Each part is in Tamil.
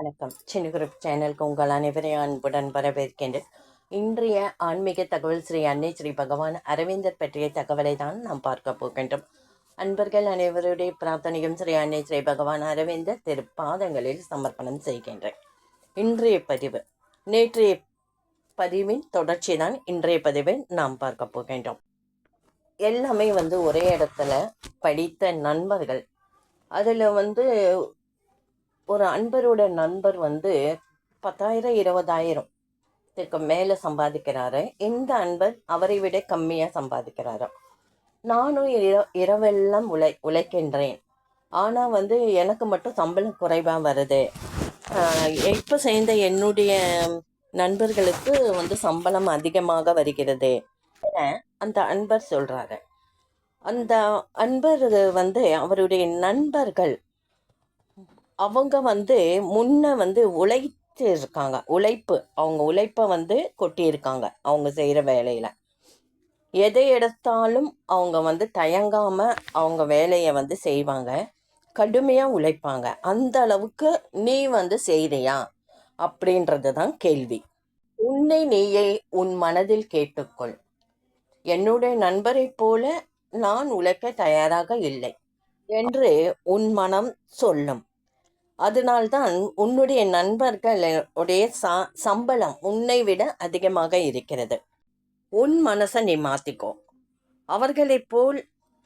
வணக்கம். சின்ன சேனலுக்கு உங்கள் அனைவரையும் அன்புடன் வரவேற்கின்றேன். இன்றைய ஆன்மீக தகவல் ஸ்ரீ அன்னை ஸ்ரீ பகவான் அரவிந்தர் பற்றிய தகவலை தான் நாம் பார்க்க போகின்றோம். அன்பர்கள் அனைவருடைய பிரார்த்தனையும் ஸ்ரீ அன்னை ஸ்ரீ பகவான் அரவிந்தர் திருப்பாதங்களில் சமர்ப்பணம் செய்கின்றேன். இன்றைய பதிவு. நேற்றைய பதிவின் தொடர்ச்சி தான் இன்றைய பதிவை நாம் பார்க்க போகின்றோம். எல்லாமே வந்து ஒரே இடத்துல படித்த நண்பர்கள். அதில் வந்து ஒரு அன்பரோட நண்பர் வந்து பத்தாயிரம் இருபதாயிரம் மேலே சம்பாதிக்கிறாரு. இந்த அன்பர் அவரை விட கம்மியாக சம்பாதிக்கிறாரு. நானும் இர இரவெல்லாம் உழை உழைக்கின்றேன். ஆனால் வந்து எனக்கு மட்டும் சம்பளம் குறைவாக வருது. இப்போ சேர்ந்த என்னுடைய நண்பர்களுக்கு வந்து சம்பளம் அதிகமாக வருகிறது. அந்த அன்பர் சொல்கிறாரு அந்த அன்பர் வந்து அவருடைய நண்பர்கள் அவங்க வந்து முன்ன வந்து உழைத்து இருக்காங்க உழைப்பு. அவங்க உழைப்பை வந்து கொட்டியிருக்காங்க அவங்க செய்கிற வேலையில். எதை எடுத்தாலும் அவங்க வந்து தயங்காமல் அவங்க வேலையை வந்து செய்வாங்க. கடுமையாக உழைப்பாங்க. அந்த அளவுக்கு நீ வந்து செய்கிறியா அப்படின்றது தான் கேள்வி. உன்னை நீயே உன் மனதில் கேட்டுக்கொள். என்னுடைய நண்பரைப் போல நான் உழைக்க தயாராக இல்லை. என்று உன் மனம் சொல்லும். அதனால்தான் உன்னுடைய நண்பர்களுடைய சா சம்பளம் உன்னை விட அதிகமாக இருக்கிறது. உன் மனசை நீ மாற்றிக்கோ அவர்களைப் போல்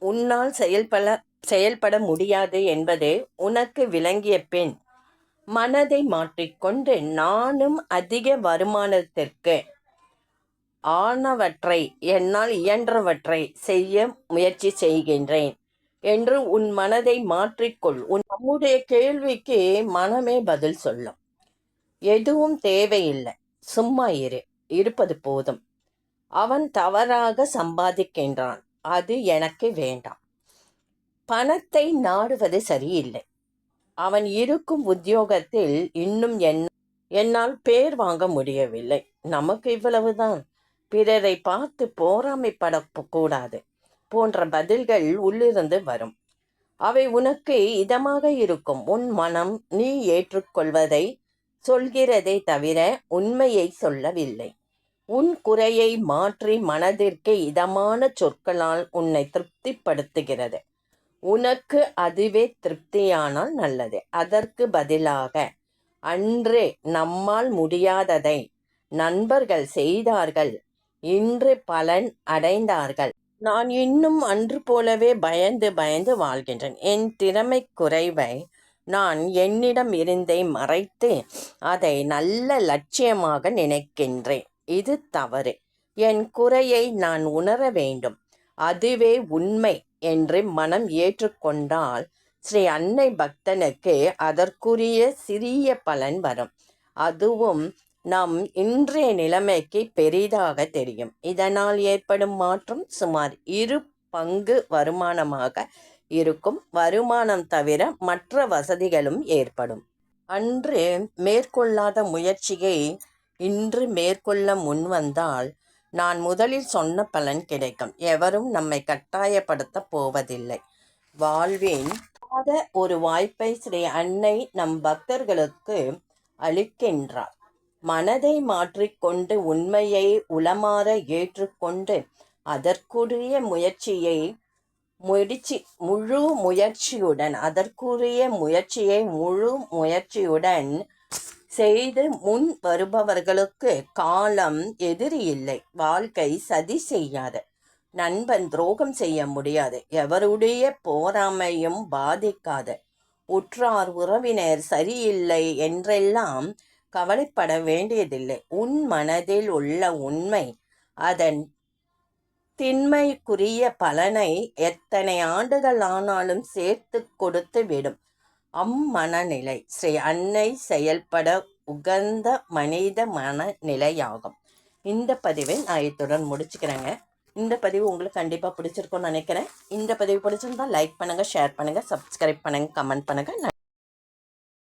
உன்னால் செயல்பட செயல்பட முடியாது என்பது உனக்கு விளங்கிய பின் மனதை மாற்றிக்கொண்டு நானும் அதிக வருமானத்திற்கு ஆனவற்றை என்னால் இயன்றவற்றை செய்ய முயற்சி செய்கின்றேன். என்று உன் மனதை மாற்றிக்கொள். உன் நம்முடைய கேள்விக்கு மனமே பதில் சொல்லும். எதுவும் தேவையில்லை. சும்மா இரு. இருப்பது போதும். அவன் தவறாக சம்பாதிக்கின்றான். அது எனக்கு வேண்டாம். பணத்தை நாடுவது சரியில்லை. அவன் இருக்கும் உத்தியோகத்தில் இன்னும் என் என்னால் பேர் வாங்க முடியவில்லை. நமக்கு இவ்வளவுதான். பிறரை பார்த்து போராமைப்படக்கூடாது போன்ற பதில்கள் உள்ளிருந்து வரும். அவை உனக்கு இதமாக இருக்கும். உன் மனம் நீ ஏற்றுக்கொள்வதை சொல்கிறதே தவிர உண்மையை சொல்லவில்லை. உன் குறையை மாற்றி மனதிற்கு இதமான சொற்களால் உன்னை திருப்திப்படுத்துகிறது. உனக்கு அதுவே திருப்தியானால் நல்லது. அதற்கு பதிலாக அன்று நம்மால் முடியாததை நண்பர்கள் செய்தார்கள். இன்று பலன் அடைந்தார்கள். நான் இன்னும் அன்று போலவே பயந்து பயந்து வாழ்கின்றேன். என் திறமை குறைவை நான் என்னிடம் இருந்தே மறைத்து அதை நல்ல லட்சியமாக நினைக்கின்றேன். இது தவறு. என் குறையை நான் உணர வேண்டும். அதுவே உண்மை என்று மனம் ஏற்றுக்கொண்டால் ஸ்ரீ அன்னை பக்தனுக்கு அதற்குரிய சிறிய பலன் வரும். அதுவும் நம் இன்றைய நிலைமைக்கு பெரிதாக தெரியும். இதனால் ஏற்படும் மாற்றம் சுமார் இரு பங்கு வருமானமாக இருக்கும். வருமானம் தவிர மற்ற வசதிகளும் ஏற்படும். அன்று மேற்கொள்ளாத முயற்சியை இன்று மேற்கொள்ள முன்வந்தால் நான் முதலில் சொன்ன பலன் கிடைக்கும். எவரும் நம்மை கட்டாயப்படுத்த போவதில்லை. வாழ்வின். ஒரு வாய்ப்பை ஸ்ரீ அன்னை நம் பக்தர்களுக்கு அளிக்கின்றார். மனதை மாற்றிக்கொண்டு உண்மையை உளமாற ஏற்றுக்கொண்டு அதற்குரிய முயற்சியை முயற்சி முழு முயற்சியுடன் அதற்குரிய முயற்சியை முழு முயற்சியுடன் செய்து முன் வருபவர்களுக்கு காலம் எதிரி இல்லை. வாழ்க்கை சதி செய்யாது. நண்பன் துரோகம் செய்ய முடியாது. எவருடைய போராமையும் பாதிக்காது. உற்றார் உறவினர் சரியில்லை என்றெல்லாம் கவலைப்பட வேண்டியதில்லை. உன் மனதில் உள்ள உண்மை அதன் திண்மைக்குரிய பலனை எத்தனை ஆண்டுகள் ஆனாலும் சேர்த்து கொடுத்து விடும். அம்மனநிலை ஸ்ரீ அன்னை செயல்பட உகந்த மனித மனநிலையாகும். இந்த பதிவை நான் இத்துடன் முடிச்சுக்கிறேங்க. இந்த பதிவு உங்களுக்கு கண்டிப்பாக பிடிச்சிருக்கும்னு நினைக்கிறேன். இந்த பதிவு பிடிச்சிருந்தா லைக் பண்ணுங்கள் ஷேர் பண்ணுங்கள் சப்ஸ்கிரைப் பண்ணுங்கள் கமெண்ட் பண்ணுங்கள்